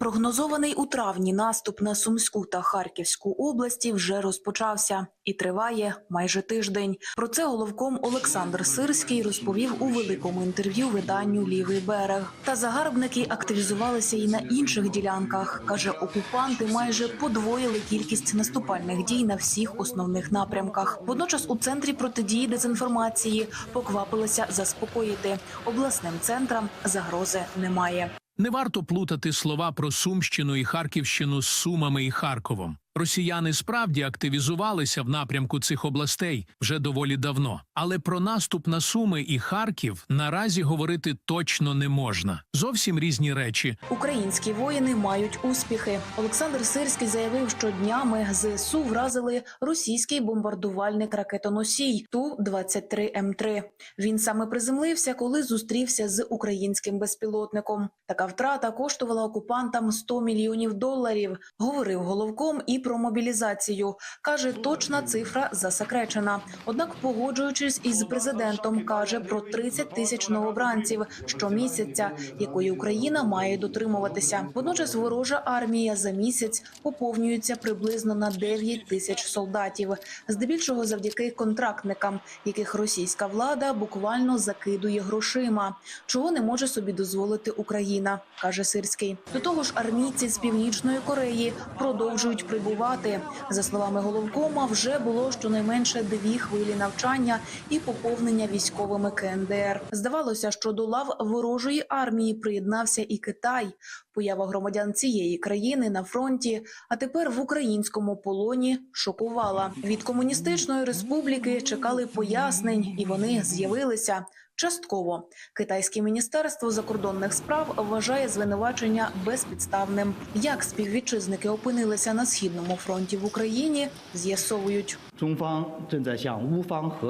Прогнозований у травні наступ на Сумську та Харківську області вже розпочався і триває майже тиждень. Про це головком Олександр Сирський розповів у великому інтерв'ю виданню Лівий берег. Та загарбники активізувалися і на інших ділянках. каже, окупанти майже подвоїли кількість наступальних дій на всіх основних напрямках. Водночас у центрі протидії дезінформації поквапилися заспокоїти обласним центрам загрози немає. Не варто плутати слова про Сумщину і Харківщину з Сумами і Харковом. Росіяни справді активізувалися в напрямку цих областей вже доволі давно. Але про наступ на Суми і Харків наразі говорити точно не можна. Зовсім різні речі. Українські воїни мають успіхи. Олександр Сирський заявив, що днями ЗСУ вразили російський бомбардувальник ракетоносій ту 23 М 3 Він саме приземлився, коли зустрівся з українським безпілотником. Така втрата коштувала окупантам 100 мільйонів доларів. Говорив головком і про мобілізацію. каже, точна цифра засекречена. Однак, погоджуючись із президентом, каже про 30 тисяч новобранців щомісяця, якої Україна має дотримуватися. Водночас ворожа армія за місяць поповнюється приблизно на 9 тисяч солдатів, здебільшого завдяки контрактникам, яких російська влада буквально закидує грошима, чого не може собі дозволити Україна, каже Сирський. До того ж, армійці з північної Кореї продовжують прибувати. За словами головкома, вже було щонайменше дві хвилі навчання і поповнення військовими КНДР. Здавалося, що до лав ворожої армії приєднався і Китай. Поява громадян цієї країни на фронті, а тепер в українському полоні шокувала. Від комуністичної республіки чекали пояснень, і вони з'явилися. Частково китайське міністерство закордонних справ вважає звинувачення безпідставним. Як співвітчизники опинилися на східному фронті в Україні, з'ясовують.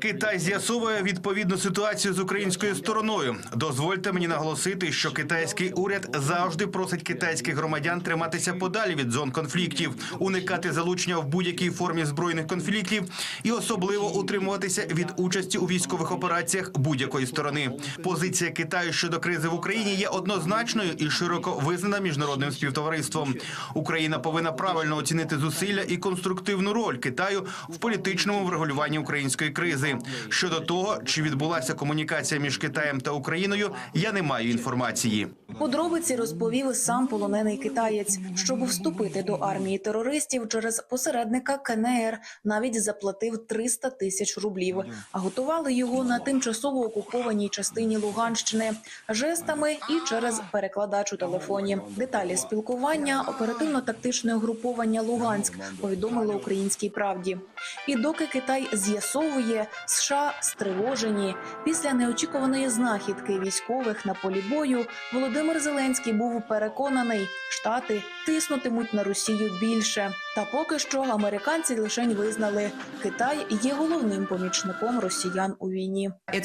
Китай з'ясовує відповідну ситуацію з українською стороною. Дозвольте мені наголосити, що китайський уряд завжди просить китайських громадян триматися подалі від зон конфліктів, уникати залучення в будь-якій формі збройних конфліктів і особливо утримуватися від участі у військових операціях будь-якої сторони. Позиція Китаю щодо кризи в Україні є однозначною і широко визнана міжнародним співтовариством. Україна повинна правильно оцінити зусилля і конструктивну роль Китаю в політичній політичному врегулюванні української кризи. Щодо того, чи відбулася комунікація між Китаєм та Україною, я не маю інформації. Подробиці розповів сам полонений китаєць. Щоб вступити до армії терористів через посередника КНР, навіть заплатив 300 тисяч рублів. А готували його на тимчасово окупованій частині Луганщини жестами і через перекладач у телефоні. Деталі спілкування оперативно-тактичне угруповання Луганськ повідомило українській правді. І доки Китай з'ясовує, США стривожені після неочікуваної знахідки військових на полі бою. Володимир Зеленський був переконаний, штати тиснутимуть на Росію більше. Та поки що американці лишень визнали, Китай є головним помічником росіян у війні. Uh,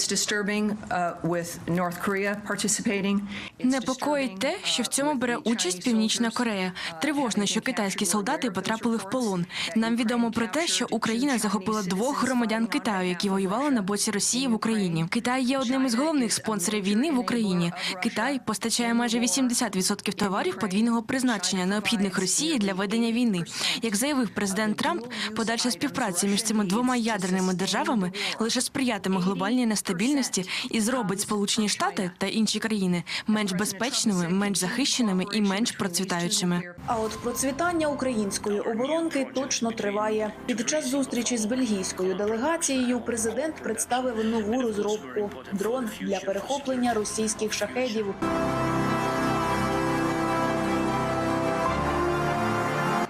Непокоїть те, що в uh, цьому бере участь Північна Корея. uh, Тривожно, що китайські солдати потрапили в полон. Нам відомо про те, що captured Україна захопила двох громадян Китаю, які воювали на боці Росії в Україні. Китай є одним із головних спонсорів війни в Україні. Китай постачає майже the war 80% товарів подвійного призначення, необхідних Росії для ведення війни. Як заявив президент Трамп, подальша співпраця між цими двома ядерними державами лише сприятиме глобальній нестабільності і зробить Сполучені Штати та інші країни менш безпечними, менш захищеними і менш процвітаючими. А от процвітання української оборонки точно триває. Під час зустрічі з бельгійською делегацією президент представив нову розробку дрон для перехоплення російських шахедів.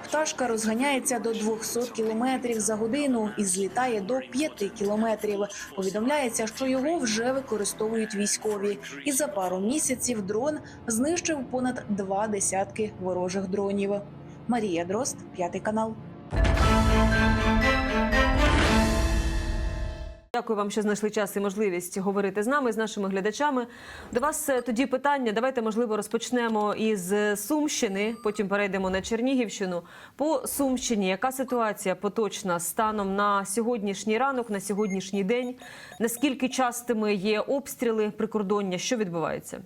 Пташка розганяється до 200 кілометрів за годину і злітає до 5 кілометрів. Повідомляється, що його вже використовують військові, і за пару місяців дрон знищив понад два десятки ворожих дронів. Марія Дрозд, п'ятий канал. Дякую вам, що знайшли час і можливість говорити з нами, з нашими глядачами. До вас е, тоді питання. Давайте, можливо, розпочнемо із Сумщини, потім перейдемо на Чернігівщину. По Сумщині, яка ситуація поточна станом на сьогоднішній ранок, на сьогоднішній день? Наскільки частими є обстріли прикордоння? Що відбувається?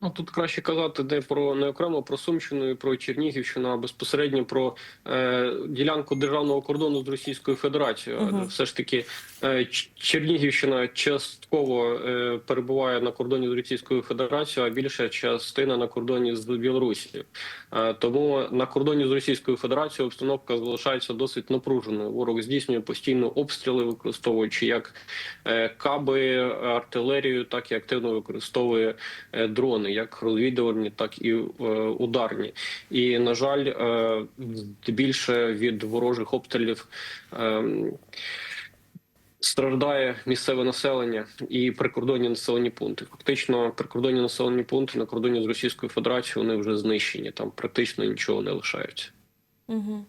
Ну тут краще казати не про не окремо про Сумщину і про Чернігівщину, а безпосередньо про е, ділянку державного кордону з Російською Федерацією. Мгм. Все ж таки, е, Чернігівщина частково е, перебуває на кордоні з Російською Федерацією, а більша частина на кордоні з Білорусією. Е, тому на кордоні з Російською Федерацією обстановка залишається досить напруженою. Ворог здійснює постійно обстріли, використовуючи як е, каби, артилерію, так і активно використовує е, дрони, як розвідувальні, так і е, ударні. І на жаль, е, більше від ворожих обстрілів. е, Страждає місцеве населення і прикордонні населені пункти. Фактично, прикордонні населені пункти на кордоні з Російською Федерацією вони вже знищені. Там практично нічого не лишається. Угу.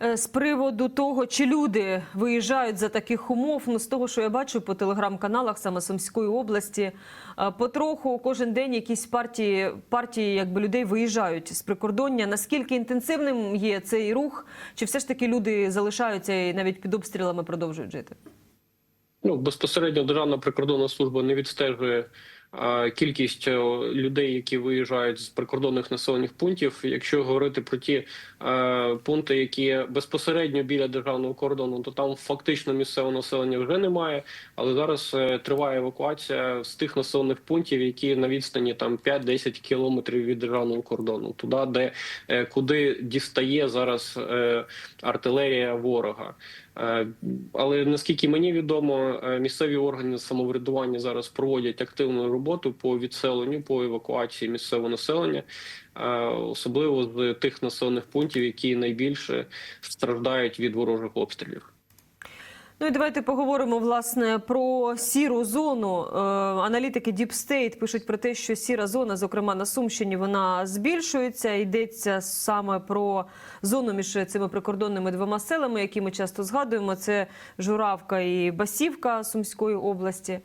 З приводу того, чи люди виїжджають за таких умов, ну з того, що я бачу по телеграм-каналах саме Сумської області, е, потроху кожен день якісь партії, партії якби людей виїжджають з прикордоння. Наскільки інтенсивним є цей рух? Чи все ж таки люди залишаються і навіть під обстрілами продовжують жити? Ну безпосередньо Державна прикордонна служба не відстежує кількість е, людей, які виїжджають з прикордонних населених пунктів. Якщо говорити про ті е, пункти, які безпосередньо біля державного кордону, то там фактично місцевого населення вже немає. Але зараз е, триває евакуація з тих населених пунктів, які на відстані там 5-10 кілометрів від державного кордону, туди, де куди дістає зараз артилерія ворога. Е, Але наскільки мені відомо, е, місцеві органи самоврядування зараз проводять активну роботу по відселенню, по евакуації місцевого населення, е, особливо з тих населених пунктів, які найбільше страждають від ворожих обстрілів. Ну і давайте поговоримо власне про сіру зону. Е, аналітики Deep State пишуть про те, що сіра зона, зокрема на Сумщині, вона збільшується. Йдеться саме про зону між цими прикордонними двома селами, які ми часто згадуємо. Це Журавка і Басівка Сумської області.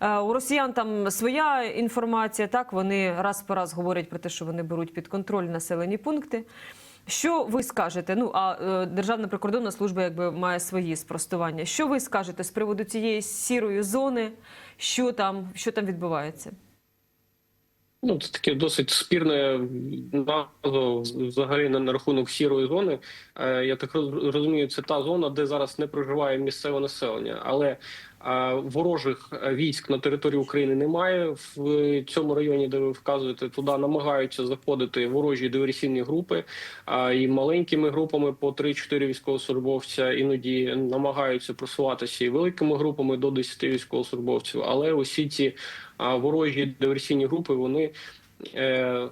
Е, У росіян там своя інформація. Так вони раз по раз говорять про те, що вони беруть під контроль населені пункти. Що ви скажете? Ну а е, Державна прикордонна служба якби має свої спростування. Що ви скажете з приводу цієї сірої зони? Що там, що там відбувається? Ну, це таке досить спірне назва взагалі на рахунок сірої зони. Е, Я так роз- розумію, це та зона, де зараз не проживає місцеве населення, але ворожих е, військ на території України немає. В цьому районі, де ви вказуєте, туди намагаються заходити ворожі диверсійні групи, і маленькими групами по 3-4 військовослужбовця іноді намагаються просуватися і великими групами до 10 військовослужбовців. Але усі ці ворожі диверсійні групи вони е,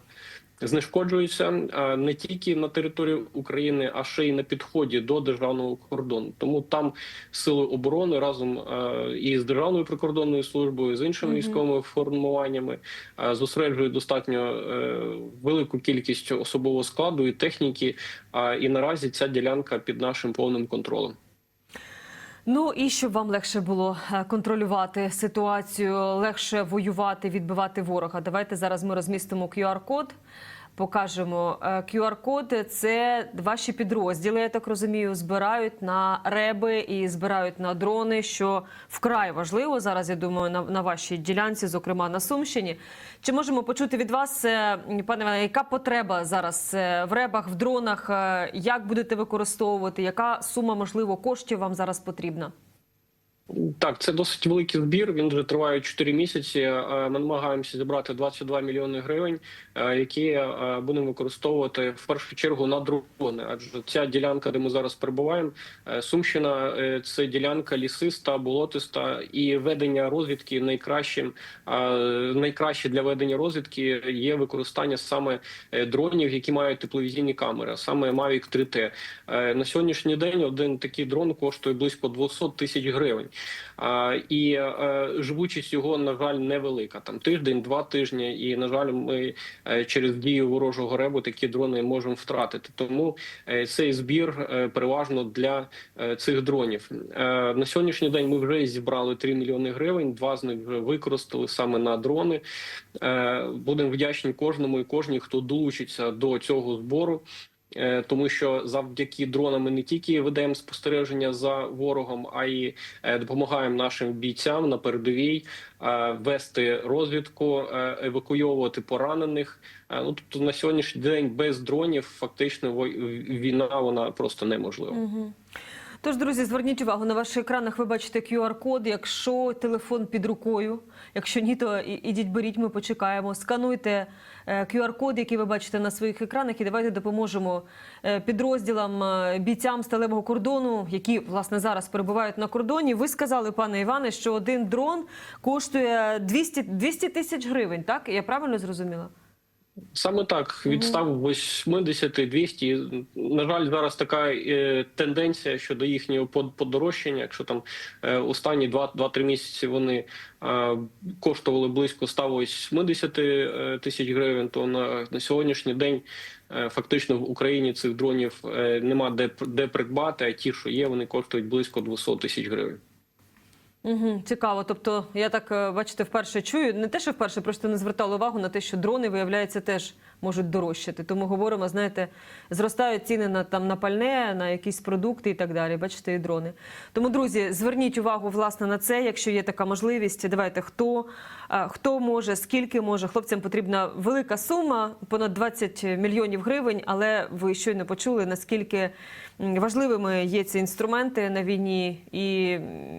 знешкоджуються не тільки на території України, а ще й на підході до державного кордону. Тому там сили оборони разом із державною прикордонною службою, з іншими військовими формуваннями зосереджують достатньо е, велику кількість особового складу і техніки. І наразі ця ділянка під нашим повним контролем. Ну і щоб вам легше було е, контролювати ситуацію, легше воювати, відбивати ворога. Давайте зараз ми розмістимо QR-код. Покажемо Е, QR-код. Це ваші підрозділи. Я так розумію, збирають на реби і збирають на дрони, що вкрай важливо зараз. Я думаю, на, на вашій ділянці, зокрема на Сумщині. Чи можемо почути від вас, е, пане Іване, яка потреба зараз е, в ребах, в дронах? Як будете використовувати? Яка сума можливо коштів вам зараз потрібна? Так, це досить великий збір. Він вже триває 4 місяці. Е, Ми намагаємося зібрати 22 мільйони гривень, е, які е, будемо використовувати в першу чергу на дрони. Адже ця ділянка, де ми зараз перебуваємо, Сумщина, це ділянка лісиста, болотиста і ведення розвідки найкращим найкраще для ведення розвідки є використання саме дронів, які мають тепловізійні камери, саме Mavic 3T. Е, На сьогоднішній день один такий дрон коштує близько 200 тисяч гривень. І е, живучість його на жаль невелика. Там тиждень, два тижні. І на жаль, ми е, через дію ворожого ребу такі дрони можемо втратити. Тому е, цей збір переважно для цих дронів. На сьогоднішній день ми вже зібрали 3 мільйони гривень. Два з них вже використали саме на дрони. Будемо вдячні кожному і кожній, хто долучиться до цього збору. Е, тому що завдяки дронам ми не тільки ведемо спостереження за ворогом, а й е, допомагаємо нашим бійцям на передовій е, вести розвідку, евакуйовувати поранених. Ну тобто на сьогоднішній день без дронів фактично війна вона просто неможлива. Тож, друзі, зверніть увагу на ваших екранах. Ви бачите QR-код. Якщо телефон під рукою, якщо ні, то ідіть беріть. Ми почекаємо. Скануйте е, QR-код, який ви бачите на своїх екранах, і давайте допоможемо е, підрозділам е, бійцям сталевого кордону, які власне зараз перебувають на кордоні. Ви сказали, пане Іване, що один дрон коштує 200 200 тисяч гривень. Так я правильно зрозуміла? Саме так від 180-200. На жаль, зараз така е, тенденція щодо їхнього под- подорожчання. Якщо там е, останні 2-3 місяці вони е, коштували близько 180 е, тисяч гривень, то на, на сьогоднішній день фактично в Україні цих дронів нема де де придбати. А ті, що є, вони коштують близько 200 тисяч гривень. Угу, цікаво. Тобто, я так е, бачите, вперше чую. Не те, що вперше, просто не звертала увагу на те, що дрони виявляється теж можуть дорожчати. Тому говоримо, знаєте, зростають ціни на там на пальне, на якісь продукти і так далі. Бачите, і дрони. Тому, друзі, зверніть увагу власне на це, якщо є така можливість. Давайте хто, хто може, скільки може. Хлопцям потрібна велика сума, понад 20 мільйонів гривень. Але ви щойно почули наскільки важливими є ці інструменти на війні, і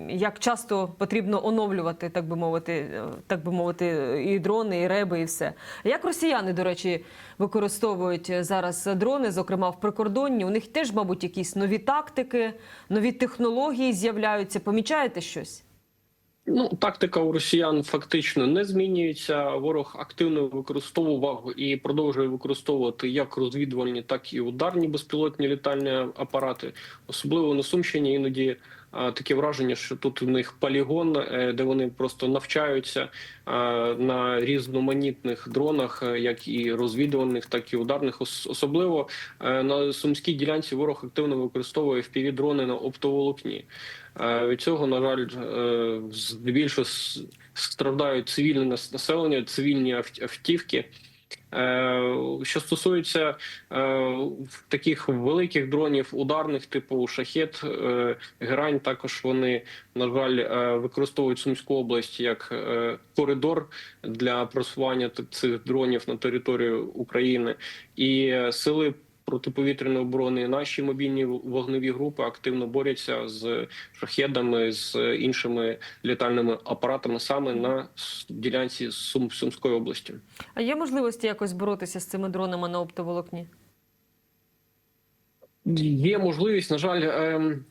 як часто потрібно оновлювати, так би мовити, е, так би мовити, і дрони, і реби, і все. Як росіяни, до речі, використовують зараз дрони, зокрема в прикордонні? У них теж, мабуть, якісь нові тактики, нові технології з'являються. Помічаєте щось? Ну, тактика у росіян фактично не змінюється. Ворог активно використовував і продовжує використовувати як розвідувальні, так і ударні безпілотні літальні апарати. Особливо на Сумщині іноді таке враження, що тут у них полігон, е, де вони просто навчаються на різноманітних дронах, е, як і розвідувальних, так і ударних. Особливо е, на сумській ділянці ворог активно використовує впіві дрони на оптоволокні. Е, Від цього, на жаль, е, здебільшого страждають цивільне нас- населення, цивільні авт- автівки. Е, Що стосується е, таких великих дронів, ударних, типу шахет, е, герань, також вони на жаль використовують Сумську область як коридор для просування цих дронів на територію України, і сили протиповітряної оборони, наші мобільні вогневі групи активно борються з шахедами, з іншими літальними апаратами саме на ділянці Сум, Сумської області. А є можливості якось боротися з цими дронами на оптоволокні? Є можливість, на жаль, ем,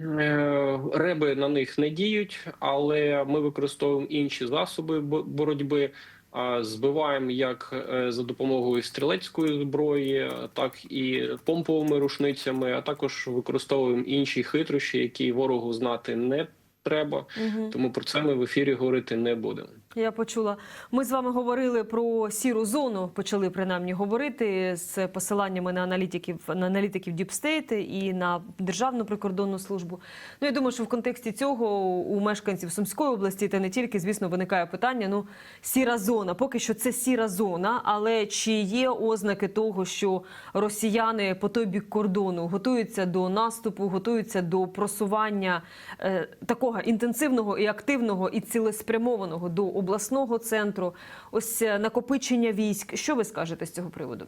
е, реби на них не діють, але ми використовуємо інші засоби боротьби. А, Збиваємо як е, за допомогою стрілецької зброї, так і помповими рушницями, а також використовуємо інші хитрощі, які ворогу знати не треба. Угу. Тому про це ми в ефірі говорити не будемо. Я почула. Ми з вами говорили про сіру зону. Почали принаймні говорити з посиланнями на аналітиків на аналітиків State і на Державну прикордонну службу. Ну я думаю, що в контексті цього у мешканців Сумської області та не тільки, звісно, виникає питання. Ну, сіра зона. Поки що це сіра зона, але чи є ознаки того, що росіяни по той бік кордону готуються до наступу, готуються до просування е, такого інтенсивного і активного і цілеспрямованого до обласного центру, ось е, накопичення військ. Що ви скажете з цього приводу?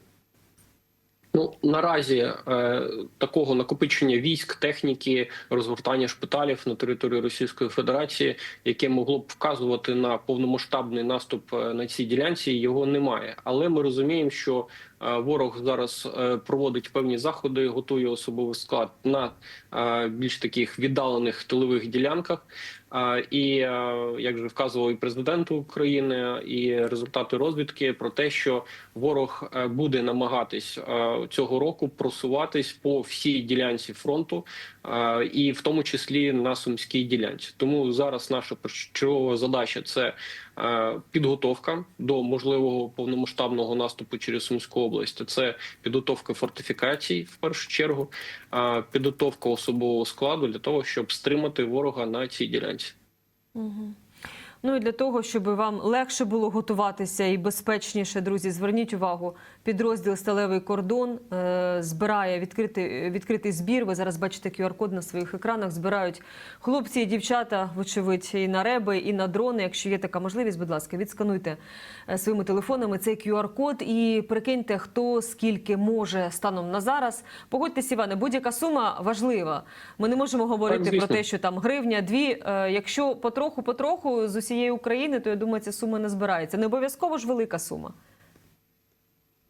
Ну наразі е, такого накопичення військ, техніки, розгортання шпиталів на території Російської Федерації, яке могло б вказувати на повномасштабний наступ е, на цій ділянці, його немає. Але ми розуміємо, що е, ворог зараз проводить певні заходи, готує особовий склад на більш таких віддалених тилових ділянках. І е, як вже вказував і президент України, і результати розвідки про те, що ворог е, буде намагатись е, цього року просуватись по всій ділянці фронту, і в тому числі на сумській ділянці. Тому зараз наша першочергова задача це підготовка до можливого повномасштабного наступу через Сумську область. Це підготовка фортифікацій в першу чергу, е, підготовка особового складу для того, щоб стримати ворога на цій ділянці. Угу. Ну і для того, щоб вам легше було готуватися і безпечніше, друзі, зверніть увагу. Підрозділ Сталевий кордон е, збирає відкритий, відкритий збір. Ви зараз бачите QR-код на своїх екранах. Збирають хлопці і дівчата, вочевидь, і на реби, і на дрони. Якщо є така можливість, будь ласка, відскануйте е, своїми телефонами цей QR-код і прикиньте, хто скільки може станом на зараз. Погодьтесь, Іване, будь-яка сума важлива. Ми не можемо говорити звісно. про те, що там гривня, дві. Е, Якщо потроху, потроху з усієї України, то я думаю, ця сума не збирається. Не обов'язково ж велика сума.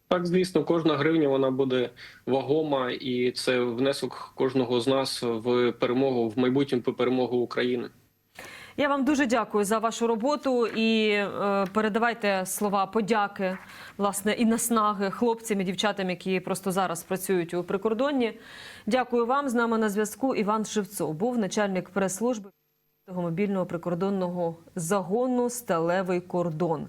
Так, звісно, кожна гривня вона буде вагома, і це внесок кожного з нас в перемогу в майбутню перемогу України. Я вам дуже дякую за вашу роботу і е, передавайте слова подяки, власне, і наснаги хлопцям і дівчатам, які просто зараз працюють у прикордонні. Дякую вам. З нами на зв'язку Іван Шевцов був начальник прес-служби мобільного прикордонного загону Сталевий кордон.